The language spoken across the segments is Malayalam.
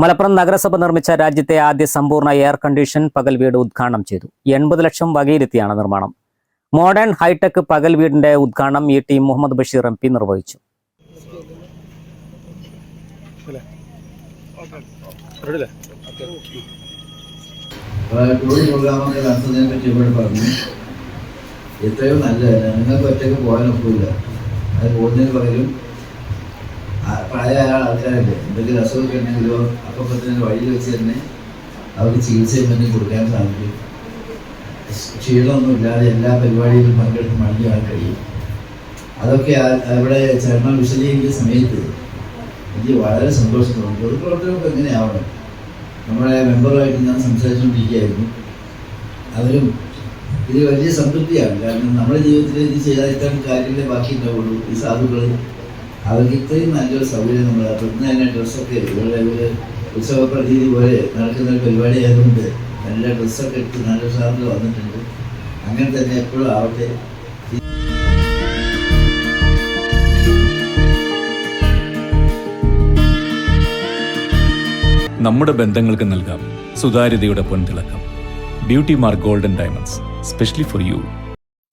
മലപ്പുറം നഗരസഭ നിർമ്മിച്ച രാജ്യത്തെ ആദ്യ സമ്പൂർണ എയർ കണ്ടീഷൻ പകൽ വീട് ഉദ്ഘാടനം ചെയ്തു. എൺപത് ലക്ഷം വകയിരുത്തിയാണ് നിർമ്മാണം. മോഡേൺ ഹൈടെക് പകൽ വീടിന്റെ ഉദ്ഘാടനം E T Muhammad Basheer M P നിർവഹിച്ചു. എത്രയോ നല്ലതല്ല നിങ്ങൾക്ക് ഒറ്റയ്ക്ക് പോകാനൊക്കില്ല അത് പോകുന്നതിന് പകരം പ്രായമായ ആൾക്കാരല്ലേ? എന്തെങ്കിലും അസുഖമൊക്കെ ഉണ്ടെങ്കിലോ അപ്പം തന്നെ വഴിയിൽ വെച്ച് തന്നെ അവർക്ക് ചികിത്സയും മറ്റും കൊടുക്കാൻ സാധിക്കും. ക്ഷീണമൊന്നും ഇല്ലാതെ എല്ലാ പരിപാടിയിലും പങ്കെടുത്ത് മണിയാൻ കഴിയും. അതൊക്കെ അവിടെ ചരണം വിശദീകരിക്കുന്ന സമയത്ത് എനിക്ക് വളരെ സന്തോഷം തോന്നി. പൊതുപ്രവർത്തനമൊക്കെ എങ്ങനെയാവണം? നമ്മുടെ മെമ്പറുമായിട്ട് ഞാൻ സംസാരിച്ചുകൊണ്ടിരിക്കുകയായിരുന്നു. അവരും ഇത് വലിയ സംതൃപ്തിയാണ്. കാരണം നമ്മുടെ ജീവിതത്തിൽ ഇത് ചെയ്താൽ ഇത്തരം കാര്യങ്ങളെ ബാക്കി ഉണ്ടാവുള്ളൂ ഈ സാധുക്കൾ അവർക്ക് ഇത്രയും നല്ലൊരു സൗകര്യം നമ്മൾ ഇന്ന് തന്നെ ഡ്രസ്സൊക്കെ ഇവിടെ ഒരു ഉത്സവ പ്രതീതി പോലെ നടക്കുന്ന ഒരു പരിപാടി ആയതുകൊണ്ട് നല്ല ഡ്രസ്സൊക്കെ എടുത്ത് നല്ല സാധനങ്ങൾ വന്നിട്ടുണ്ട്. അങ്ങനെ തന്നെ എപ്പോഴും ആവട്ടെ. നമ്മുടെ ബന്ധങ്ങൾക്ക് നൽകാം സുതാര്യതയുടെ പൊൻതിളക്കം. Beauty mark golden diamonds specially for you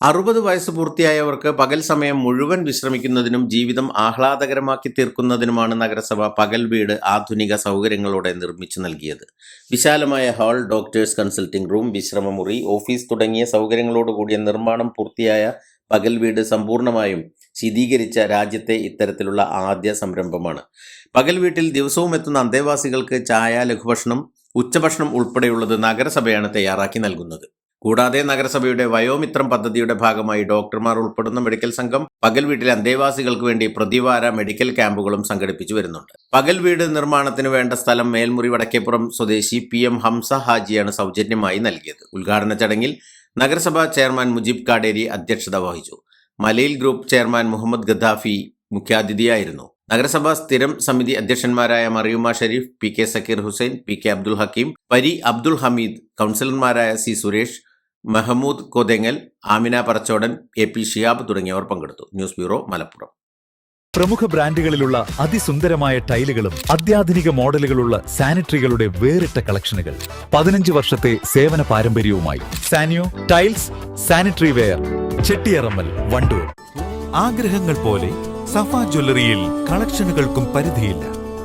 അറുപത് വയസ്സ് പൂർത്തിയായവർക്ക് പകൽ സമയം മുഴുവൻ വിശ്രമിക്കുന്നതിനും ജീവിതം ആഹ്ലാദകരമാക്കി തീർക്കുന്നതിനുമാണ് നഗരസഭ പകൽ വീട് ആധുനിക സൗകര്യങ്ങളോടെ നിർമ്മിച്ചു നൽകിയത്. വിശാലമായ ഹാൾ ഡോക്ടേഴ്സ് കൺസൾട്ടിംഗ് റൂം വിശ്രമമുറി ഓഫീസ് തുടങ്ങിയ സൗകര്യങ്ങളോടുകൂടിയ നിർമ്മാണം പൂർത്തിയായ പകൽ വീട് സമ്പൂർണമായും ശീതീകരിച്ച രാജ്യത്തെ ഇത്തരത്തിലുള്ള ആദ്യ സംരംഭമാണ്. പകൽ വീട്ടിൽ ദിവസവും എത്തുന്ന അന്തേവാസികൾക്ക് ചായ ലഘുഭക്ഷണം ഉച്ചഭക്ഷണം ഉൾപ്പെടെയുള്ളത് നഗരസഭയാണ് തയ്യാറാക്കി നൽകുന്നത്. കൂടാതെ നഗരസഭയുടെ വയോമിത്രം പദ്ധതിയുടെ ഭാഗമായി ഡോക്ടർമാർ ഉൾപ്പെടുന്ന മെഡിക്കൽ സംഘം പകൽ വീട്ടിലെ അന്തേവാസികൾക്ക് വേണ്ടി പ്രതിവാര മെഡിക്കൽ ക്യാമ്പുകളും സംഘടിപ്പിച്ചു വരുന്നുണ്ട്. പകൽ വീട് നിർമ്മാണത്തിന് വേണ്ട സ്ഥലം മേൽമുറി വടക്കേപ്പുറം സ്വദേശി പി എം ഹംസ ഹാജിയാണ് സൗജന്യമായി നൽകിയത്. ഉദ്ഘാടന ചടങ്ങിൽ നഗരസഭാ ചെയർമാൻ മുജീബ് കാടേരി അധ്യക്ഷത വഹിച്ചു. മലയിൽ ഗ്രൂപ്പ് ചെയർമാൻ മുഹമ്മദ് ഗദ്ദാഫി മുഖ്യാതിഥിയായിരുന്നു. നഗരസഭാ സ്ഥിരം സമിതി അധ്യക്ഷന്മാരായ Mariyuma Sherif P K Zakir Hussain P K Abdul Hakeem Pari Abdul Hameed കൗൺസിലർമാരായ C Suresh Mehmood Kothengal Amina Parachodan A P Shiyab തുടങ്ങിയവർ പങ്കെടുത്തു. News bureau Malappuram. പ്രമുഖ ബ്രാൻഡുകളിലുള്ള അതിസുന്ദരമായ ടൈലുകളും അത്യാധുനിക മോഡലുകളുള്ള സാനിറ്ററികളുടെ വേറിട്ട കളക്ഷനുകൾ പതിനഞ്ച് വർഷത്തെ സേവന പാരമ്പര്യവുമായി. Saniyo tiles sanitary ware Chettiyarammal Wandoor. ആഗ്രഹങ്ങൾ പോലെ സഫ ജ്വല്ലറിയിൽ കളക്ഷനുകൾക്കും പരിധിയില്ല.